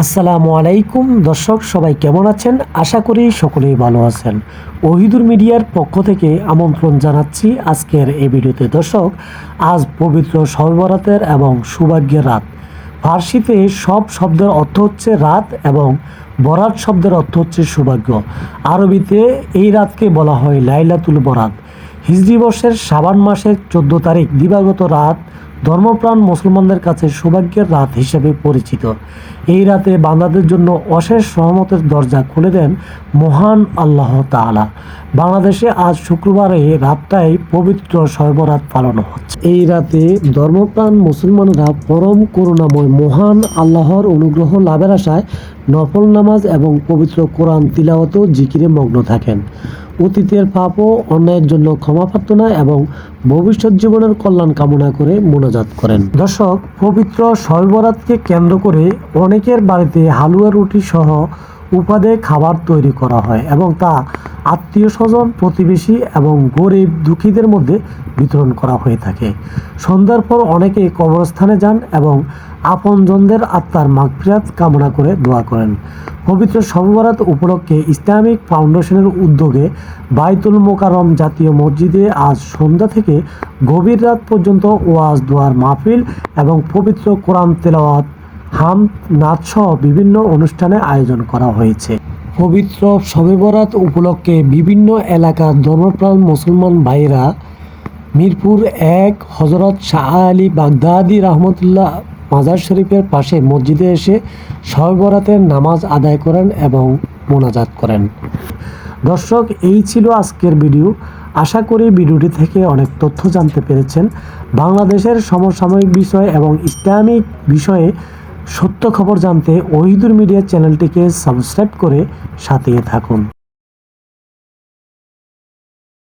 আসসালামু আলাইকুম। দর্শক, সবাই কেমন আছেন? আশা করি সকলেই ভালো আছেন। ওহিদুর মিডিয়ার পক্ষ থেকে আমন্ত্রণ জানাচ্ছি আজকের এই ভিডিওতে। দর্শক, আজ পবিত্র সর্বরাতের এবং সৌভাগ্যের রাত। ফার্সিতে সব শব্দের অর্থ হচ্ছে রাত এবং বরাত শব্দের অর্থ হচ্ছে সৌভাগ্য। আরবিতে এই রাতকে বলা হয় লাইলাতুল বরাত। হিজরি বর্ষের সাবান মাসের চোদ্দ তারিখ দিবাগত রাত ধর্মপ্রাণ মুসলমানদের কাছে সৌভাগ্যের রাত হিসেবে পরিচিত। এই রাতে বান্দাদের জন্য অশেষ সহমতের দরজা খুলে দেন মহান আল্লাহ তাআলা। বাংলাদেশে আজ শুক্রবারে রাতটাই পবিত্র সর্বরাত পালন হচ্ছে। এই রাতে ধর্মপ্রাণ মুসলমানরা পরম করুণাময় মহান আল্লাহর অনুগ্রহ লাভের আশায় নফল নামাজ এবং পবিত্র কোরআন তিলাওয়াত জিকিরে মগ্ন থাকেন। অতীতের পাপ ও অন্যায়ের জন্য ক্ষমা প্রার্থনা এবং ভবিষ্যৎ জীবনের কল্যাণ কামনা করে মোনাজাত করেন। দর্শক, পবিত্র সর্বরাতকে কেন্দ্র করে অনেকের বাড়িতে হালুয়া রুটি সহ উপাদে খাবার তৈরি করা হয় এবং তা আত্মীয় স্বজন প্রতিবেশী এবং গরিব দুঃখীদের মধ্যে বিতরণ করা হয়ে থাকে। সন্ধ্যার পর অনেকে কবরস্থানে যান এবং আপনজনদের আত্মার মাগফিরাত কামনা করে দোয়া করেন। পবিত্র সর্বরাত উপলক্ষে ইসলামিক ফাউন্ডেশনের উদ্যোগে বাইতুল মোকারম জাতীয় মসজিদে আজ সন্ধ্যা থেকে গভীর রাত পর্যন্ত ওয়াজ, দোয়ার মাহফিল এবং পবিত্র কোরআন তেলাওয়াত হাম নাচসহ বিভিন্ন অনুষ্ঠানে আয়োজন করা হয়েছে। পবিত্র শবে বরাত উপলক্ষে বিভিন্ন এলাকার ধর্মপ্রাণ মুসলমান ভাইরা মিরপুর এক হজরত শাহ আলী বাগদাদি রহমতুল্লাহ মাজার শরীফের পাশে মসজিদে এসে শবে বরাতের নামাজ আদায় করেন এবং মোনাজাত করেন। দর্শক, এই ছিল আজকের ভিডিও। আশা করি ভিডিওটি থেকে অনেক তথ্য জানতে পেরেছেন। বাংলাদেশের সমসাময়িক বিষয় এবং ইসলামিক বিষয়ে সত্য খবর জানতে ওহিদুর মিডিয়া চ্যানেলটিকে সাবস্ক্রাইব করে সাথে থাকুন।